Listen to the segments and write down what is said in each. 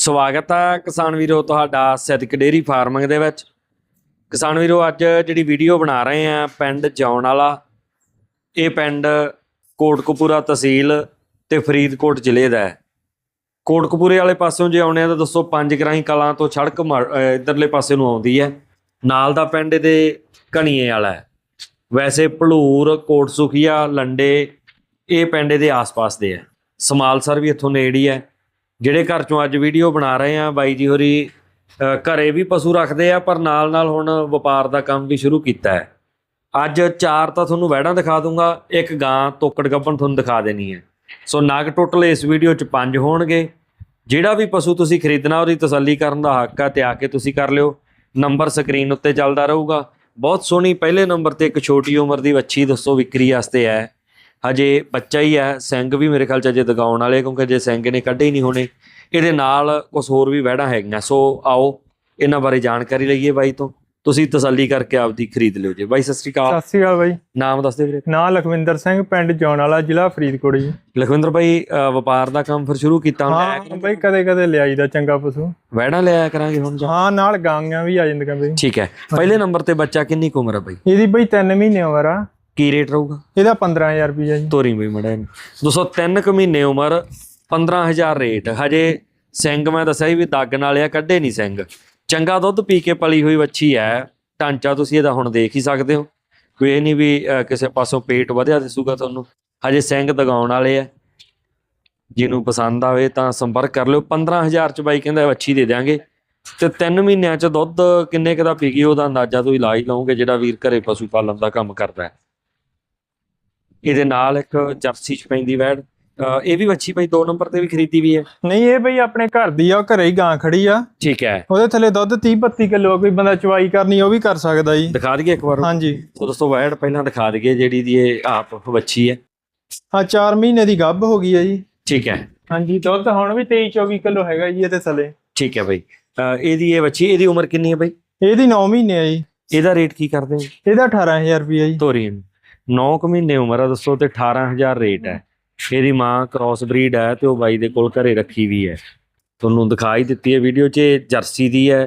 ਸਵਾਗਤ ਹੈ ਕਿਸਾਨ ਵੀਰੋ, ਤੁਹਾਡਾ ਸਿੱਧਕ ਡੇਰੀ ਫਾਰਮਿੰਗ ਦੇ ਵਿੱਚ। ਕਿਸਾਨ ਵੀਰੋ, ਅੱਜ ਜਿਹੜੀ ਵੀਡੀਓ ਬਣਾ ਰਹੇ ਆ, ਪਿੰਡ ਜੌਣ ਵਾਲਾ, ਇਹ ਪਿੰਡ ਕੋਟਕਪੂਰਾ ਤਹਿਸੀਲ ਤੇ ਫਰੀਦਕੋਟ ਜ਼ਿਲ੍ਹੇ ਦਾ ਹੈ। ਕੋਟਕਪੂਰੇ ਵਾਲੇ ਪਾਸਿਓਂ ਜੇ ਆਉਣੇ ਆ ਤਾਂ ਦੱਸੋ ਪੰਜ ਗਰਾਈ ਕਲਾਂ ਤੋਂ ਸੜਕ ਮਾ- ਅਹ ਇਧਰਲੇ ਪਾਸੇ ਨੂੰ ਆਉਂਦੀ ਹੈ। ਨਾਲ ਦਾ ਪਿੰਡ ਇਹਦੇ ਕਣੀਏ ਵਾਲਾ ਹੈ। ਵੈਸੇ ਭਲੂਰ, ਕੋਟਸੁਖੀਆ, ਲੰਡੇ, ਇਹ ਪਿੰਡ ਦੇ ਆਸ-ਪਾਸ ਦੇ ਹੈ। ਸਮਾਲਸਰ ਵੀ ਇੱਥੋਂ ਨੇੜੇ ਹੀ ਹੈ। ਜਿਹੜੇ ਘਰ ਚੋਂ ਅੱਜ ਵੀਡੀਓ ਬਣਾ ਰਹੇ ਆ ਬਾਈ ਜੀ ਹੋਰੀ ਅ, ਘਰੇ ਵੀ ਪਸ਼ੂ ਰੱਖਦੇ ਆ ਪਰ ਨਾਲ ਨਾਲ ਹੁਣ ਵਪਾਰ ਦਾ ਕੰਮ ਵੀ ਸ਼ੁਰੂ ਕੀਤਾ ਹੈ। ਅੱਜ ਚਾਰ ਤਾਂ ਤੁਹਾਨੂੰ ਵਹਿੜਾਂ ਦਿਖਾ ਦੂੰਗਾ ਇੱਕ ਗਾਂ ਤੋਕੜ ਗੱਬਣ ਤੁਹਾਨੂੰ ਦਿਖਾ ਦੇਣੀ ਹੈ। ਸੋ ਨਗ ਟੋਟਲ ਇਸ ਵੀਡੀਓ 'ਚ ਪੰਜ ਹੋਣਗੇ। ਜਿਹੜਾ ਵੀ ਪਸ਼ੂ ਤੁਸੀਂ ਖਰੀਦਣਾ ਉਹਦੀ ਤਸੱਲੀ ਕਰਨ ਦਾ ਹੱਕ ਹੈ ਤੇ ਆ ਕੇ ਤੁਸੀਂ ਕਰ ਲਿਓ। ਨੰਬਰ ਸਕਰੀਨ ਉੱਤੇ ਚੱਲਦਾ ਰਹੂਗਾ। ਬਹੁਤ ਸੋਹਣੀ ਪਹਿਲੇ ਨੰਬਰ ਤੇ ਇੱਕ ਛੋਟੀ ਉਮਰ ਦੀ ਵੱਛੀ ਦੱਸੋ ਵਿਕਰੀ ਵਾਸਤੇ ਹੈ। ਹਜੇ ਬੱਚਾ ਹੀ ਹੈ ਸਿੰਘ ਵੀ ਮੇਰੇ ਖਿਆਲ ਚ ਅਜੇ ਦਗਾਉਣ ਵਾਲੇ ਕਿਉਂਕਿ ਜੇ ਸਿੰਘ ਨੇ ਕੱਢੇ ਹੀ ਨਹੀਂ ਹੋਣੇ। ਇਹਦੇ ਨਾਲ ਕੁਝ ਹੋਰ ਵੀ ਵਹਿੜਾਂ ਹੈਗੀਆਂ ਸੋ ਆਓ ਇਹਨਾਂ ਬਾਰੇ ਜਾਣਕਾਰੀ ਲਈਏ ਬਾਈ ਤੋਂ। ਤੁਸੀਂ ਤਸੱਲੀ ਕਰਕੇ ਆਪਦੀ ਖਰੀਦ ਲਿਓ ਜੀ। ਬਾਈ ਸਤਿ ਸ਼੍ਰੀ ਅਕਾਲ। ਸਤਿ ਸ਼੍ਰੀ ਅਕਾਲ ਬਾਈ। ਨਾਮ ਦੱਸ ਦਿਓ ਵੀਰੇ। ਨਾਂ ਲਖਵਿੰਦਰ ਸਿੰਘ ਪਿੰਡ ਜੌਣ ਵਾਲਾ ਜ਼ਿਲ੍ਹਾ ਫਰੀਦਕੋਟ ਜੀ। ਲਖਵਿੰਦਰ ਬਾਈ ਵਪਾਰ ਦਾ ਕੰਮ ਫਿਰ ਸ਼ੁਰੂ ਕੀਤਾ ਹੁਣ? ਹਾਂ ਬਾਈ ਕਦੇ ਕਦੇ ਲਿਆਈਦਾ ਚੰਗਾ ਪਸ਼ੂ। ਵਹਿੜਾਂ ਲਿਆਇਆ ਕਰਾਂਗੇ ਹੁਣ ਜਾਂ? ਹਾਂ ਨਾਲ ਗਾਂਗਾਂ ਵੀ ਆ ਜਾਂਦੀਆਂ ਬਈ। ਠੀਕ ਹੈ। ਪਹਿਲੇ ਨੰਬਰ ਤੇ ਬੱਚਾ ਕਿੰਨੀ ਕੁ ਉਮਰ ਹੈ ਬਾਈ? ਇਹਦੀ ਬਈ 3 ਮਹੀਨੇ ਉਮਰ ਆ। ਕੀ ਰੇਟ ਰਹੂਗਾ? ਇਹਦਾ 15000 ਰੁਪਈਆ ਜੀ। ਤੋਰੀ ਬਈ ਮੜਾ ਦੋਸਤੋ ਤਿੰਨ ਕੁ ਮਹੀਨੇ ਉਮਰ 15000 ਰੇਟ ਹਜੇ ਸਿੰਘ ਮੈਂ ਦੱਸਿਆ ਸੀ ਵੀ ਦਾਗ ਨਾਲ ਆ ਕੱਢੇ ਨਹੀਂ ਸਿੰਘ। ਚੰਗਾ ਦੁੱਧ ਪੀ ਕੇ ਪਲੀ ਹੋਈ ਵੱਛੀ ਹੈ ਢਾਂਚਾ ਤੁਸੀਂ ਇਹਦਾ ਹੁਣ ਦੇਖ ਹੀ ਸਕਦੇ ਹੋ। ਕੋਈ ਇਹ ਨਹੀਂ ਵੀ ਕਿਸੇ ਪਾਸੋਂ ਪੇਟ ਵਧਿਆ ਦਿਸੂਗਾ ਤੁਹਾਨੂੰ। ਹਜੇ ਸਿੰਘ ਦਗਾਉਣ ਵਾਲੇ ਆ ਜਿਹਨੂੰ ਪਸੰਦ ਆਵੇ ਤਾਂ ਸੰਪਰਕ ਕਰ ਲਿਓ। 15000 ਚ ਬਾਈ ਕਹਿੰਦਾ ਵੱਛੀ ਦੇ ਦਿਆਂਗੇ। ਤੇ 3 ਮਹੀਨਿਆਂ ਚ ਦੁੱਧ ਕਿੰਨੇ ਕੁ ਦਾ ਪੀ ਗਈ ਉਹਦਾ ਅੰਦਾਜ਼ਾ ਤੁਸੀਂ ਲਾ ਹੀ ਲਓਗੇ ਜਿਹੜਾ ਵੀਰ ਘਰੇ ਪਸ਼ੂ ਪਾਲਣ ਦਾ ਕੰਮ ਕਰਦਾ ਹੈ ਇਹਦੇ ਨਾਲ ਇੱਕ ਜਰਸੀ ਚ ਪੈਂਦੀ ਵੈੜ। ਇਹ ਵੀ ਵੱਛੀ ਭਾਈ 2 ਨੰਬਰ ਤੇ ਵੀ ਖਰੀਦੀ ਵੀ ਹੈ। ਨਹੀਂ ਇਹ ਬਈ ਆਪਣੇ ਘਰ ਦੀ ਆ ਉਹ ਘਰੇ ਹੀ ਗਾਂ ਖੜੀ ਆ। ਠੀਕ ਹੈ। ਉਹਦੇ ਥੱਲੇ ਦੁੱਧ 30 32 ਕਿਲੋ ਕੋਈ ਬੰਦਾ ਚਵਾਈ ਕਰਨੀ ਉਹ ਵੀ ਕਰ ਸਕਦਾ ਜੀ। ਦਿਖਾ ਦਈਏ ਇੱਕ ਵਾਰ। ਹਾਂਜੀ। ਸੋ ਦੋਸਤੋ ਵੈੜ ਪਹਿਲਾਂ ਦਿਖਾ ਦਈਏ ਜਿਹੜੀ ਦੀ ਇਹ ਆਪ ਵੱਛੀ ਹੈ। ਆ 4 ਮਹੀਨੇ ਦੀ ਗੱਭ ਹੋ ਗਈ ਆ ਜੀ। ਠੀਕ ਹੈ। ਹਾਂਜੀ ਦੁੱਧ ਹੁਣ ਵੀ 23 24 ਕਿਲੋ ਹੈਗਾ ਜੀ ਇਹਦੇ ਥੱਲੇ। ਠੀਕ ਹੈ ਭਾਈ। ਇਹਦੀ ਇਹ ਵੱਛੀ ਇਹਦੀ ਉਮਰ ਕਿੰਨੀ ਹੈ ਭਾਈ? ਇਹਦੀ 9 ਮਹੀਨੇ ਆ ਜੀ। ਇਹਦਾ ਰੇਟ ਕੀ ਕਰਦੇ ਹੋ? ਇਹਦਾ 18000 ਰੁਪਈਆ ਜੀ। ਤੋਰੀ 9 ਕੁ ਮਹੀਨੇ ਉਮਰ ਆ ਦੱਸੋ ਤੇ 18000 ਰੇਟ ਹੈ। ਇਹਦੀ ਮਾਂ ਕ੍ਰਾਸ ਬਰੀਡ ਹੈ ਤੇ ਉਹ ਬਾਈ ਦੇ ਕੋਲ ਘਰੇ ਰੱਖੀ ਵੀ ਹੈ। ਤੁਹਾਨੂੰ ਦਿਖਾਈ ਦਿੱਤੀ ਹੈ ਵੀਡੀਓ 'ਚ ਇਹ ਜਰਸੀ ਦੀ ਹੈ।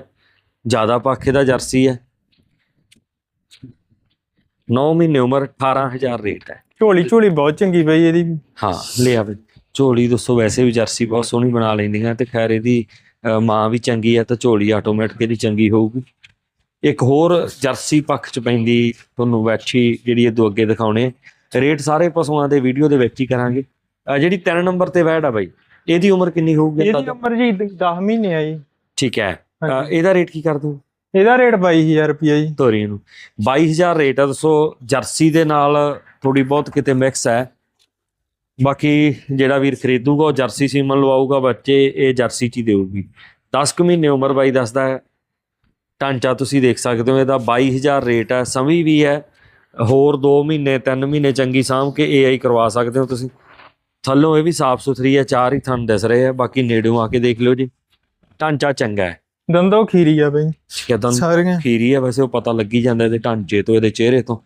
ਜ਼ਿਆਦਾ ਪਾਖੇ ਦਾ ਜਰਸੀ ਹੈ। 9 ਮਹੀਨੇ ਉਮਰ 18000 ਰੇਟ ਹੈ। ਝੋਲੀ ਝੋਲੀ ਬਹੁਤ ਚੰਗੀ ਬਈ ਇਹਦੀ। ਹਾਂ ਲਿਆ ਵੀ ਝੋਲੀ ਦੱਸੋ ਵੈਸੇ ਵੀ ਜਰਸੀ ਬਹੁਤ ਸੋਹਣੀ ਬਣਾ ਲੈਂਦੀਆਂ ਤੇ ਖੈਰ ਇਹਦੀ ਮਾਂ ਵੀ ਚੰਗੀ ਹੈ ਤਾਂ ਝੋਲੀ ਆਟੋਮੈਟਿਕਲੀ ਚੰਗੀ ਹੋਊਗੀ। ਇੱਕ ਹੋਰ ਜਰਸੀ ਪੱਖ ਚ ਪੈਂਦੀ ਤੁਹਾਨੂੰ ਵੈਠੀ ਜਿਹੜੀ ਇਹ ਦੋ ਅੱਗੇ ਦਿਖਾਉਣੇ। ਰੇਟ ਸਾਰੇ ਪਸ਼ੂਆਂ ਦੇ ਵੀਡੀਓ ਦੇ ਵਿੱਚ ਹੀ ਕਰਾਂਗੇ। ਜਿਹੜੀ 3 ਨੰਬਰ ਤੇ ਵੈੜ ਆ ਬਾਈ ਇਹਦੀ ਉਮਰ ਕਿੰਨੀ ਹੋਊਗੀ ਇਹਦੀ? ਉਮਰ ਜੀ 10 ਮਹੀਨੇ ਆ ਜੀ। ਠੀਕ ਹੈ। ਹਾਂਜੀ। ਇਹਦਾ ਰੇਟ ਕੀ ਕਰ ਦੋ ਇਹਦਾ ਰੇਟ 22000 ਰੁਪਈਆ ਜੀ। ਤੋਰੀ ਨੂੰ 22000 ਰੇਟ ਆ ਦੱਸੋ ਜਰਸੀ ਦੇ ਨਾਲ ਥੋੜੀ ਬਹੁਤ ਕਿਤੇ ਮਿਕਸ ਹੈ। ਬਾਕੀ ਜਿਹੜਾ ਵੀਰ ਖਰੀਦੂਗਾ ਉਹ ਜਰਸੀ ਸੀਮਨ ਲਵਾਊਗਾ ਬੱਚੇ ਇਹ ਜਰਸੀ ਚ ਹੀ ਦੇਊਗੀ। 10 ਕੁ ਮਹੀਨੇ ਉਮਰ ਬਾਈ ਦੱਸਦਾ ਹੈ। ਢਾਂਚਾ ਤੁਸੀਂ ਦੇਖ ਸਕਦੇ ਹੋ ਇਹਦਾ 22000 ਰੇਟ ਹੈ ਸਮੀ ਵੀ ਹੈ ਹੋਰ 2 ਮਹੀਨੇ 3 ਮਹੀਨੇ ਚੰਗੀ ਸਾਂਭ ਕੇ AI ਕਰਵਾ ਸਕਦੇ ਹੋ ਤੁਸੀਂ। ਥੱਲੋਂ ਇਹ ਵੀ ਸਾਫ਼ ਸੁਥਰੀ ਹੈ ਚਾਰ ਹੀ ਥਣ ਦਿਸ ਰਹੇ ਆ ਬਾਕੀ ਨੇੜਿਓਂ ਆ ਕੇ ਦੇਖ ਲਿਓ ਜੀ। ਢਾਂਚਾ ਚੰਗਾ ਹੈ। ਦੰਦੋ ਖੀਰੀ ਆ ਬਈ। ਕਿਦਾਂ ਸਾਰੀਆਂ। ਖੀਰੀ ਹੈ ਵੈਸੇ ਉਹ ਪਤਾ ਲੱਗੀ ਜਾਂਦਾ ਇਹਦੇ ਢਾਂਚੇ ਤੋਂ ਇਹਦੇ ਚਿਹਰੇ ਤੋਂ।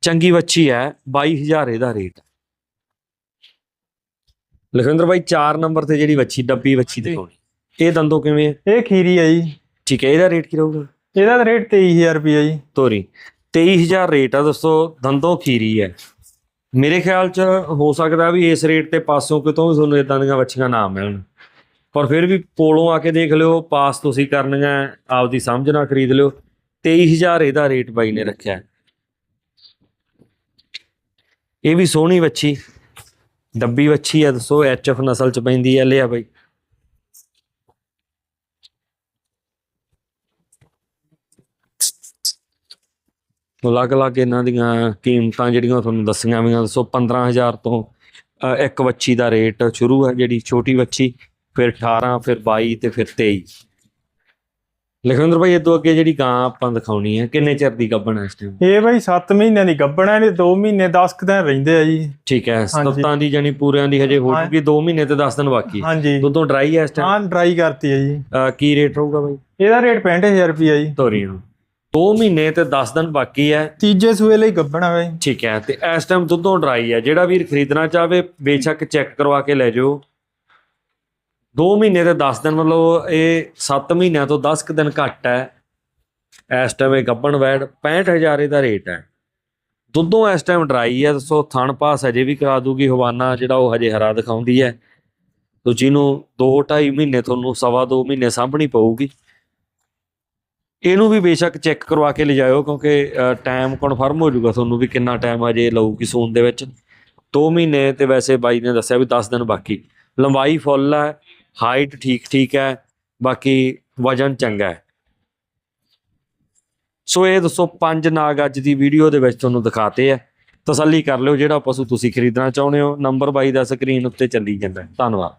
ਚੰਗੀ ਵੱਛੀ ਹੈ 22000 ਇਹਦਾ ਰੇਟ ਲਖਵਿੰਦਰ ਬਾਈ 4 ਨੰਬਰ ਤੇ ਜਿਹੜੀ ਵੱਛੀ ਡੱਬੀ ਵੱਛੀ ਦਿਖਾਉਣੀ। ਇਹ ਦੰਦੋ ਕਿਵੇਂ ਹੈ? ਇਹ ਖੀਰੀ ਆ ਜੀ। ਠੀਕ ਹੈ ਇਹਦਾ ਰੇਟ ਕੀ ਰਹੂਗਾ? ਇਹਦਾ ਰੇਟ 23000 ਰੁਪਈਆ ਜੀ। ਤੋਰੀ 23000 ਰੇਟ ਆ ਦੋਸਤੋ ਦੰਦੋ ਖੀਰੀ ਹੈ। ਮੇਰੇ ਖਿਆਲ ਚ ਹੋ ਸਕਦਾ ਵੀ ਇਸ ਰੇਟ ਤੇ ਪਾਸੋਂ ਕਿਤੋਂ ਵੀ ਤੁਹਾਨੂੰ ਇਦਾਂ ਦੀਆਂ ਵੱਛੀਆਂ ਨਾ ਮਿਲਣ। ਪਰ ਫਿਰ ਵੀ ਕੋਲੋਂ ਆ ਕੇ ਦੇਖ ਲਿਓ ਪਾਸ ਤੁਸੀਂ ਕਰਨੀਆਂ ਆਪਦੀ ਸਮਝ ਨਾਲ ਖਰੀਦ ਲਿਓ। 23000 ਇਹਦਾ ਰੇਟ ਬਾਈ ਨੇ ਰੱਖਿਆ। ਹੈ। ਇਹ ਵੀ ਸੋਹਣੀ ਵੱਛੀ ਡੱਬੀ ਵੱਛੀ ਆ ਦੱਸੋ ਐਚਐਫ ਨਸਲ ਚ ਪੈਂਦੀ ਆ ਲਿਆ ਬਾਈ। ਅਲੱਗ-ਅਲੱਗ ਇਹਨਾਂ ਦੀਆਂ ਕੀਮਤਾਂ ਜਿਹੜੀਆਂ ਤੁਹਾਨੂੰ ਦੱਸੀਆਂ ਵੀਆਂ ਦੱਸੋ 15000 ਤੋਂ ਇੱਕ ਵੱਛੀ ਦਾ ਰੇਟ ਸ਼ੁਰੂ ਹੈ ਜਿਹੜੀ ਛੋਟੀ ਵੱਛੀ ਫਿਰ 18 ਫਿਰ 22 ਤੇ ਫਿਰ 23 ਲਖਵਿੰਦਰ ਭਾਈ ਇਹ ਤੋਂ ਅੱਗੇ ਜਿਹੜੀ ਗਾਂ ਆਪਾਂ ਦਿਖਾਉਣੀ ਹੈ ਕਿੰਨੇ ਚਿਰ ਦੀ ਗੱਭਣ ਹੈ ਇਸ ਟਾਈਮ ਇਹ ਬਈ 7 ਮਹੀਨਿਆਂ ਦੀ ਗੱਭਣਾ ਇਹਦੇ 2 ਮਹੀਨੇ 10 ਕੁ ਦਿਨ ਰਹਿੰਦੇ ਆ ਜੀ। ਠੀਕ ਹੈ। ਸੱਤਾਂ ਦੀ ਜਾਨੀ ਪੂਰਿਆਂ ਦੀ ਹਜੇ ਹੋ ਹਾਂ। ਚੁੱਕੀ 2 ਮਹੀਨੇ ਤੇ 10 ਦਿਨ ਬਾਕੀ ਹਾਂਜੀ। ਦੁੱਧੋਂ ਡਰਾਈ ਹੈ ਇਸ ਟਾਈਮ ਹਾਂ ਡਰਾਈ ਕਰਤੀ ਹੈ ਜੀ। ਕੀ ਰੇਟ ਰਹੂਗਾ ਭਾਈ ਇਹਦਾ ਰੇਟ 65000 ਰੁਪਈਆ ਜੀ। ਤੋਰੀ ਨੂੰ 2 ਮਹੀਨੇ ਤੇ 10 ਦਿਨ ਬਾਕੀ ਹੈ। ਤੀਜੇ ਸੂਏ ਲਈ ਗੱਭਣਾ ਬਈ। ਠੀਕ ਹੈ ਤੇ ਇਸ ਟਾਈਮ ਦੁੱਧੋਂ ਡਰਾਈ ਹੈ। ਜਿਹੜਾ ਵੀਰ ਖਰੀਦਣਾ ਚਾਹਵੇ ਬੇਸ਼ੱਕ ਚੈੱਕ ਕਰਵਾ ਕੇ ਲੈ ਜਾਓ 2 ਮਹੀਨੇ ਤੇ 10 ਦਿਨ ਮਤਲਬ ਇਹ 7 ਮਹੀਨਿਆਂ ਤੋਂ 10 ਕੁ ਦਿਨ ਘੱਟ ਹੈ। ਇਸ ਟਾਈਮ ਇਹ ਗੱਬਣ ਵੈੜ 65000 ਇਹਦਾ ਰੇਟ ਹੈ। ਦੁੱਧੋਂ ਇਸ ਟਾਈਮ ਡਰਾਈ ਹੈ। ਦੱਸੋ ਥਣ ਪਾਸ ਹਜੇ ਵੀ ਕਰਾ ਦੂਗੀ ਹਵਾਨਾ ਜਿਹੜਾ ਉਹ ਹਜੇ ਹਰਾ ਦਿਖਾਉਂਦੀ ਹੈ। ਤੋ ਜਿਹਨੂੰ 2 2.5 ਮਹੀਨੇ ਤੁਹਾਨੂੰ ਸਵਾ 2 ਮਹੀਨੇ ਸਾਂਭਣੀ ਪਊਗੀ। ਇਹਨੂੰ ਵੀ ਬੇਸ਼ੱਕ ਚੈੱਕ ਕਰਵਾ ਕੇ ਲਿਜਾਇਓ ਕਿਉਂਕਿ ਟਾਈਮ ਕਨਫਰਮ ਹੋ ਜਾਊਗਾ ਤੁਹਾਨੂੰ ਵੀ ਕਿੰਨਾ ਟਾਈਮ ਅਜੇ ਲਊਗੀ ਸੂਨ ਦੇ ਵਿੱਚ। 2 ਮਹੀਨੇ ਤੇ ਵੈਸੇ ਬਾਈ ਨੇ ਦੱਸਿਆ ਵੀ 10 ਦਿਨ ਬਾਕੀ। ਲੰਬਾਈ ਫੁੱਲ ਹੈ ਹਾਈਟ ਠੀਕ ਠੀਕ ਹੈ, ਬਾਕੀ ਵਜਨ ਚੰਗਾ ਹੈ। ਸੋ ਇਹ ਦੱਸੋ ਪੰਜ ਨਾਗ ਅੱਜ ਦੀ ਵੀਡੀਓ ਦੇ ਵਿੱਚ ਤੁਹਾਨੂੰ ਦਿਖਾਤੇ ਆ। ਤਸੱਲੀ ਕਰ ਲਿਓ ਜਿਹੜਾ ਪਸ਼ੂ ਤੁਸੀਂ ਖਰੀਦਣਾ ਚਾਹੁੰਦੇ ਹੋ। ਨੰਬਰ ਬਾਈ ਦਾ ਸਕਰੀਨ ਉੱਤੇ ਚੱਲੀ ਜਾਂਦਾ ਧੰਨਵਾਦ।